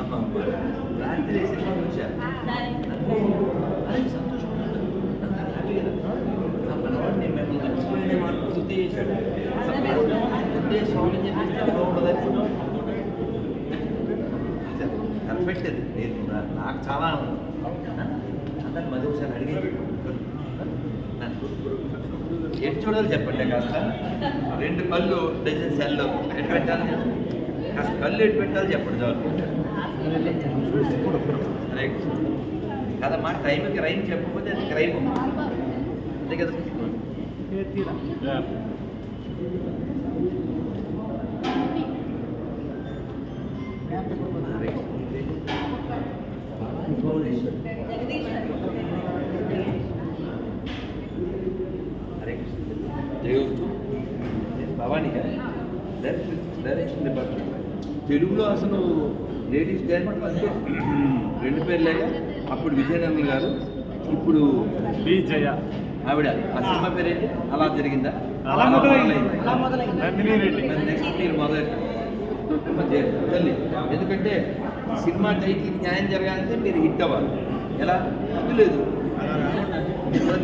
అమ్మ రాత్రి సినిమా అది సంతోషం హ్యాపీ కదా. ఆ నేను మిమ్మల్ని మర్చిపోయిన గుర్తు చేశాడు. అంటే స్వామి నేను నాకు చాలా అందరు మధ్య ఒకసారి అడిగేది ఎటు చూడాలి చెప్పండి కాస్త. రెండు కళ్ళు డజన్ సెల్లు ఎటు పెట్టాలి? కాస్త కళ్ళు ఎటు పెట్టాలి చెప్పండి చాలు. రైట్ కదమ్మా టైంకి రైమ్ చెప్పకపోతే అది క్రైమ్ అంతే కదా? భవానీ డైరెక్షన్ డైరెక్షన్ డిపార్ట్మెంట్ తెలుగులో అసలు లేడీస్ డైరెక్టర్ అంటే రెండు పేర్లేగా అప్పుడు విజయనగరం గారు ఇప్పుడు బి జయ. ఆవిడ. ఆ సినిమా పేరేంటి? అలా జరిగిందా? అలా మొదలైంది. నెక్స్ట్ ఎందుకంటే సినిమా టైటిల్కి న్యాయం జరగాలంటే మీరు హిట్ అవ్వాలి. ఎలా? హద్దు లేదు.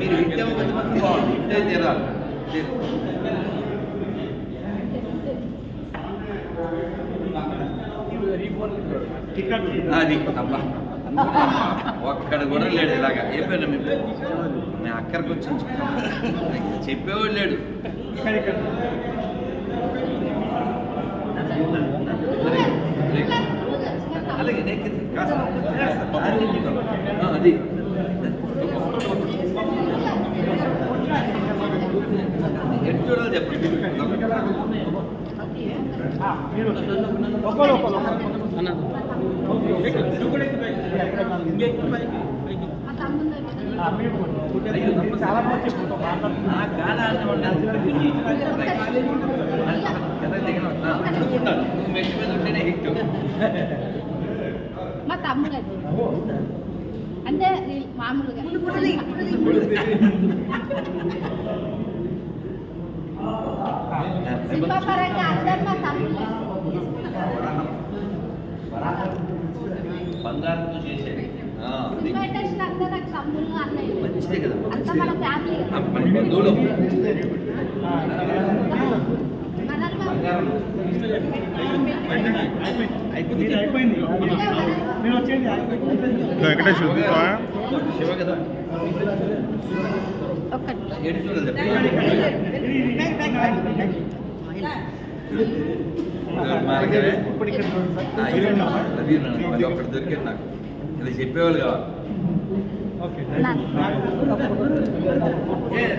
మీరు హిట్ అవ్వకపోతే మాత్రం బాగుంది. హిట్ అయితే తీరాలి లేదు. అది. అబ్బా. ఒక్కడ కూడా లేడు ఇలాగా. ఏ పేరు మీ నేను అక్కడికి వచ్చి చెప్పేవాడు లేడు. అలాగే అది. ఎటు చూడాలి చెప్పండి ఒకరు ఒకరు చాలా మా తమ్ముడు అంటే మామూలుగా సినిమా పరంగా అందరు మా తమ్ముళ్ళే బంగారంతో చేసేది. మంచిదే కదా. అంతా మన ఫ్యామిలీ ఆ, మన బంధువులు వెంకటేష్ శివ కదా. చూడాలి. మార్గమే ఇప్పుడు ఇక్కడ చూడండి సార్. ఆ, ఇది అది ఒకటి దొరికింది నాకు. ఇది చెప్పేవాళ్ళు కావాలి.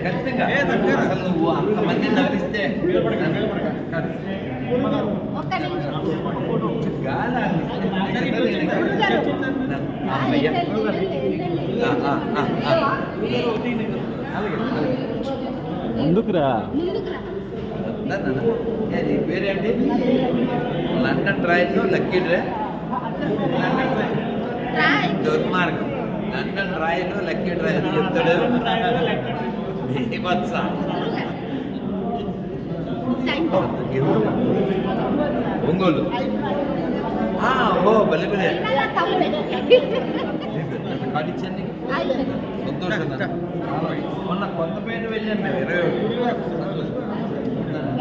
ఖచ్చితంగా. అసలు నువ్వు అంతమంది నగరిస్తే. ముందుకురా రా నా, పేరేంటి? London drawing lucky draw. Roy దుర్మార్గం. London drawing lucky draw. అని చెప్తాడు? బీభత్స. ఒంగోలు. ఓ తమ్ముడే కాడిచ్చండి అయిపోయింది. సంతోషం. మొన్న కొంతపేట వెళ్ళాం మేము ఇరవై ఒకటి. హరే కృష్ణ జయ కృష్ణ, జయ కృష్ణ.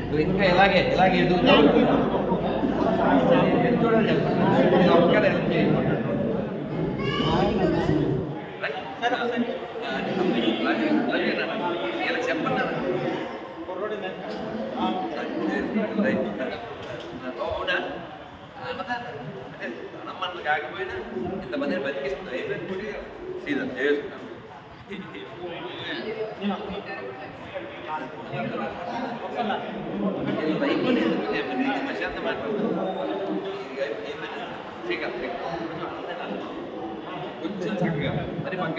నువ్వు ఇంకా ఇలాగే ఇలాగే ఎదుగుతావు చూడాలి ఒక్కడే help చెప్పండి అవునా? కాకపోయినా ఇంతమందిని బతికిస్తుంది అయిపోయింది సీజన్ చేస్తున్నాం కొంచెం చక్కగా మరి పక్క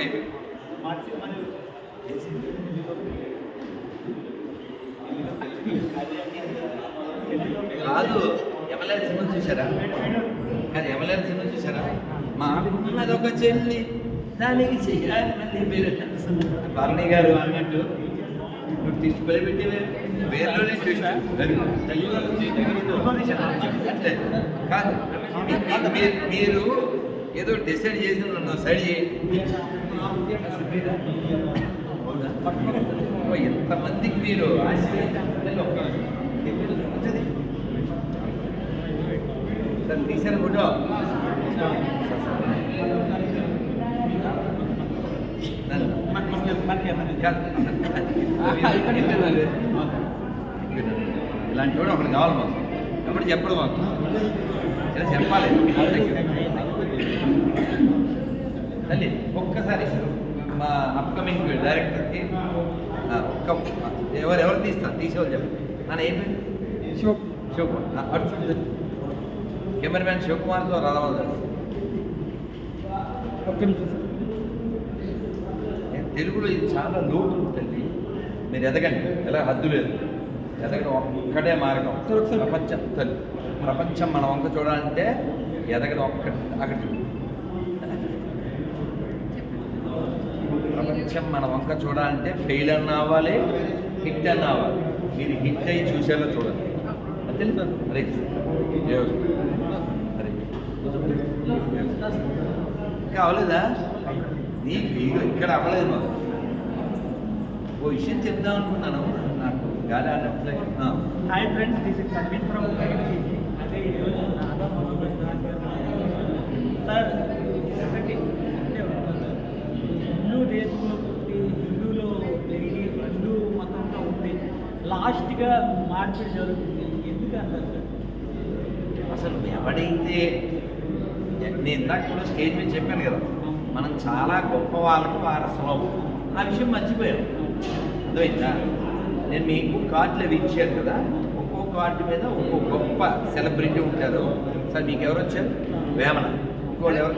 కాదు ఎమ్మెల్యే సినిమా చూసారా కాదు ఎమ్మెల్యే సినిమా చూసారా మా ఉన్నది ఒక చెల్లి. దానికి చేయాలి మళ్ళీ మీరు భరణి గారు అన్నట్టు నువ్వు ట్విస్ట్ పని పెట్టేవే. వేరులోనే ట్విస్ట్ కాదు. మీరు ఏదో డిసైడ్ చేసి నన్ను సైడ్ చేయండి ఎంతమందికి మీరు ఆశ్చర్యం ఒక్క సార్ తీసారు ఫోటో. ఇలాంటి వాడు ఒకటి కావాలి మాకు ఎప్పుడు చెప్పడు మాకు ఇలా చెప్పాలి? తల్లి ఒక్కసారి మా అప్కమింగ్ డైరెక్టర్కి ఒక్క ఎవరు ఎవరు తీస్తారు తీసేవాళ్ళు చెప్పండి నాన్న ఏం పేరు శివ- శివకుమార్ అటు కెమెరామ్యాన్ శివకుమార్తో రావాలి ఒక్క నిమిషం తెలుగులో ఇది చాలా లోటు ఉంటుంది మీరు ఎదగండి. ఎలా హద్దు లేదు. ఎదగడం ఒక్కటే మార్గం. ప్రపంచం తల్లి. ప్రపంచం మన వంక చూడాలంటే ఎదగడం ఒక్కటి. అక్కడ ప్రపంచం మన వంక చూడాలంటే ఫెయిల్ అన్న అవ్వాలి హిట్ అన్న అవ్వాలి. మీరు హిట్ అయ్యి చూసేలా సార్. హరే కృష్ణ. హరే ఇంకా అవ్వలేదా నీకు ఇగో ఇక్కడ అవ్వలేదు మాకు. ఓ విషయం చెప్దాం అనుకున్నాను. నాకు గాలి ఆడట్లే. Hi friends this is Sangeeth from అదే ఈరోజు సార్ ఒకటి హిందూ దేశంలో పుట్టి హిందూలో పెరిగి హిందూ మతంలో ఉంది లాస్ట్గా మార్పిడి జరుగుతుంది. ఎందుకు అంటారు సార్ అసలు ఎవడైతే నేను ఇందాక కూడా స్టేజ్ మీద చెప్పాను కదా. మనం చాలా గొప్ప వాళ్ళకి వారసులం. ఆ విషయం మర్చిపోయాం. అర్థమైందా? నేను మీకు కార్డులు అవి ఇచ్చాను కదా ఒక్కో కార్డు మీద ఒక్కో గొప్ప సెలబ్రిటీ ఉంటారు. సార్ మీకు ఎవరు వచ్చారు? వేమన. ఇంకోళ్ళు ఎవరు.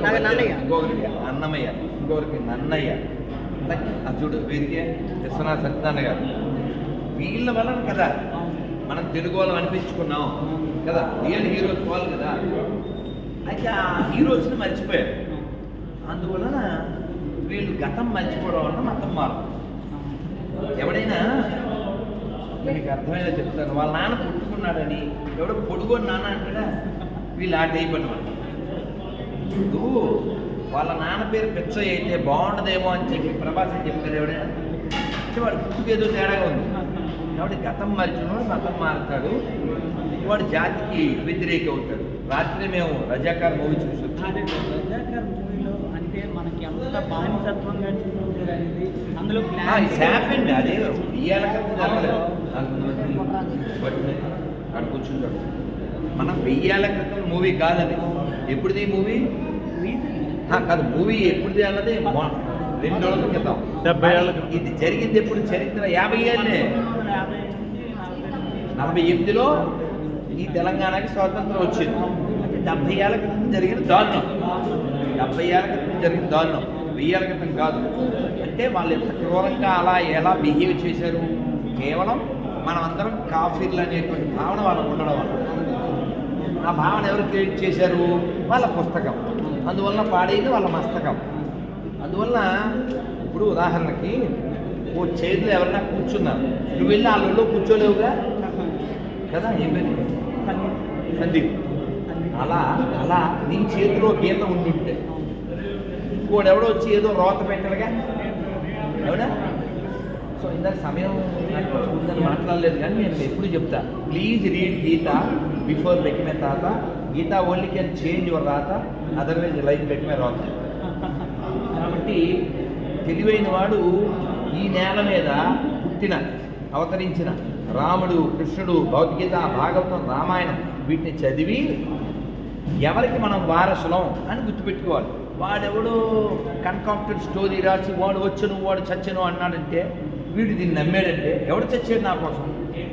ఇంకొకరికి అన్నమయ్య. ఇంకొకరికి నన్నయ్య. చూడు వీరికి విశ్వనాథ సత్యనారాయణ గారు. వీళ్ళ వలన కదా మనం తెలుగు వాళ్ళం అనిపించుకున్నాం. కదా? రియల్ హీరోస్ వాళ్ళు కదా. అయితే ఆ హీరోస్ని మర్చిపోయారు అందువలన వీళ్ళు గతం మర్చిపోవడం వల్ల మతం మారు ఎవడైనా మీకు అర్థమయ్యేలా చెప్తాను. వాళ్ళ నాన్న పుట్టుకున్నాడని ఎవడో పొడుగోని నాన్న అంటాడా? వీళ్ళు ఆ టైప్ అనమాట ఇప్పుడు వాళ్ళ నాన్న పేరు పిచ్చయ్య అయితే బాగుండదేమో అని చెప్పి ప్రభాస్ చెప్పారు ఎవడైనా? అంటే వాడు పుట్టుకేదో తేడాగా ఉంది. కాబట్టి గతం మరిచినవాడు మతం మారుతాడు. వాడు జాతికి వ్యతిరేక అవుతాడు. రాత్రి మేము రజాకార్ మూవీ చూసి అంటే మనకి ఎంత బానిసత్వంగా అనేది అందులో. అదే జరగలేదు. అక్కడ కూర్చుంటాడు. మనం వెయ్యాల క్రితం మూవీ కాదది. ఎప్పుడుది మూవీ కాదు మూవీ ఎప్పుడుది అన్నది రెండు రోజుల క్రితం డెబ్బై ఏళ్ళ క్రితం. ఇది జరిగింది ఎప్పుడు? చరిత్ర యాభై ఏళ్ళే. నలభై ఎనిమిదిలో ఈ తెలంగాణకి స్వాతంత్రం వచ్చింది. డెబ్బై ఏళ్ళ క్రితం జరిగిన దారుణం. డెబ్బై ఏళ్ళ క్రితం జరిగిన దారుణం వెయ్యి ఏళ్ళ క్రితం కాదు. అంటే వాళ్ళు ఎంత క్రూరంగా అలా ఎలా బిహేవ్ చేశారు? కేవలం మనమందరం కాఫీర్లు అనేటువంటి భావన వాళ్ళకు ఉండడం వల్ల. ఆ భావన ఎవరు క్రియేట్ చేశారు? వాళ్ళ పుస్తకం. అందువల్ల పాడేది వాళ్ళ మస్తకం. అందువల్ల ఇప్పుడు ఉదాహరణకి ఓ చైర్లో ఎవరైనా కూర్చున్నారు. నువ్వు వెళ్ళి వాళ్ళలో కూర్చోలేవుగా? కదా ఏం పేరు సందీప్. అలా అలా నీ చేతిలో గీత ఉండుంటే. ఇంకోడెవడో వచ్చి ఏదో రోత పెట్టడుగా? అవునా సో ఇందాక సమయం నాకు ఉందని మాట్లాడలేదు కానీ నేను ఎప్పుడు చెప్తా. ప్లీజ్ రీడ్ గీత బిఫోర్ పెట్టిన తాత గీత ఓన్లీ కెన్ చేంజ్ యువర్ రాత అదర్వైజ్ లైఫ్ పెట్టిన రాత. కాబట్టి తెలివైన వాడు ఈ నేల మీద పుట్టిన అవతరించిన రాముడు కృష్ణుడు భగవద్గీత భాగవతం రామాయణం వీటిని చదివి ఎవరికి మనం వారసులం అని గుర్తుపెట్టుకోవాలి. వాడెవడు కన్కాప్టెడ్ స్టోరీ రాసి వాడు వచ్చును వాడు చచ్చను అన్నాడంటే వీడు దీన్ని నమ్మాడంటే ఎవడు చచ్చాడు నా కోసం?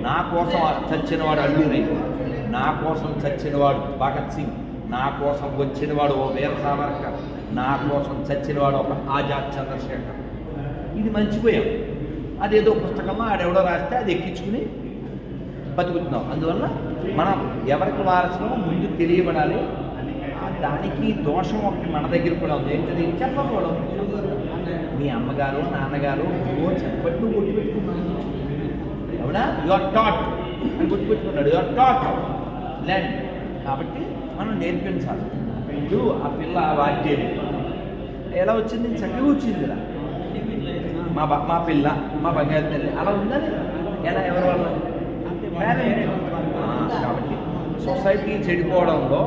నా కోసం చచ్చినవాడు అల్లూరి నా కోసం చచ్చినవాడు భగత్ సింగ్ నా కోసం వచ్చినవాడు ఓ వీర సావర్కర్ నా కోసం చచ్చినవాడు ఒక ఆజాద్ చంద్రశేఖర్. ఇది మర్చిపోయాం. అదేదో పుస్తకమా ఆడెవడో రాస్తే అది ఎక్కించుకుని బతుకుతున్నాం. అందువల్ల మనం ఎవరికి వారసులో ముందు తెలియబడాలి. ఆ దానికి దోషం ఒకటి మన దగ్గర కూడా ఉంది. ఏంటది? చెప్పకూడదు. మీ అమ్మగారు నాన్నగారు ఓ చెప్పట్టు గుర్తుపెట్టుకున్నాను పెట్టుకున్నాను అవునా? టాట్ అని గుర్తుపెట్టుకున్నాడు యువర్ టాట్ ల్యాండ్ కాబట్టి మనం నేర్పించాలి. ఇప్పుడు ఆ పిల్ల వాద్యం ఎలా వచ్చింది? చక్కగా వచ్చింది మా మా పిల్ల మా బంగారు తల్లి. అలా ఉందని ఎలా? ఎవరి వల్ల? కాబట్టి సొసైటీ చెడిపోవడంలో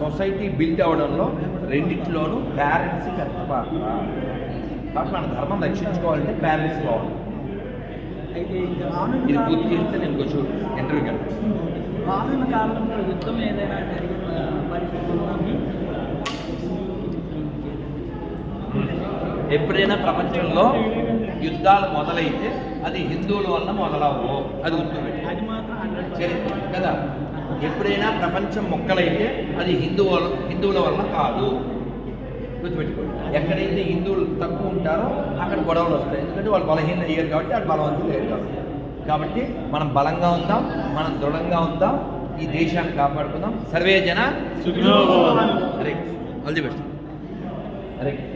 సొసైటీ బిల్డ్ అవడంలో రెండిట్లోనూ పేరెంట్స్ పెద్ద పాత్ర కాబట్టి మన ధర్మం రక్షించుకోవాలంటే పేరెంట్స్ బాగుంది అయితే ఇది పూర్తి చేస్తే నేను కొంచెం ఇంటర్వ్యూకి వెళ్తాను. రానున్న కాలంలో యుద్ధం ఏదైనా జరిగిన? ఎప్పుడైనా ప్రపంచంలో యుద్ధాలు మొదలైతే అది హిందువుల వల్ల మొదలవు. అది గుర్తుపెట్టి అది మాత్రం చరిత్ర కదా? ఎప్పుడైనా ప్రపంచం మొక్కలైతే అది హిందువుల హిందువుల వల్ల కాదు. గుర్తుపెట్టుకోండి. ఎక్కడైతే హిందువులు తక్కువ ఉంటారో అక్కడ గొడవలు వస్తాయి. ఎందుకంటే వాళ్ళు బలహీన అయ్యారు కాబట్టి వాళ్ళు బలవంతులు లేరు కాబట్టి. కాబట్టి మనం బలంగా ఉందాం మనం దృఢంగా ఉందాం ఈ దేశాన్ని కాపాడుకుందాం. సర్వే జన సుఖినో భవంతు. హరే ఆల్ ది బెస్ట్. హరే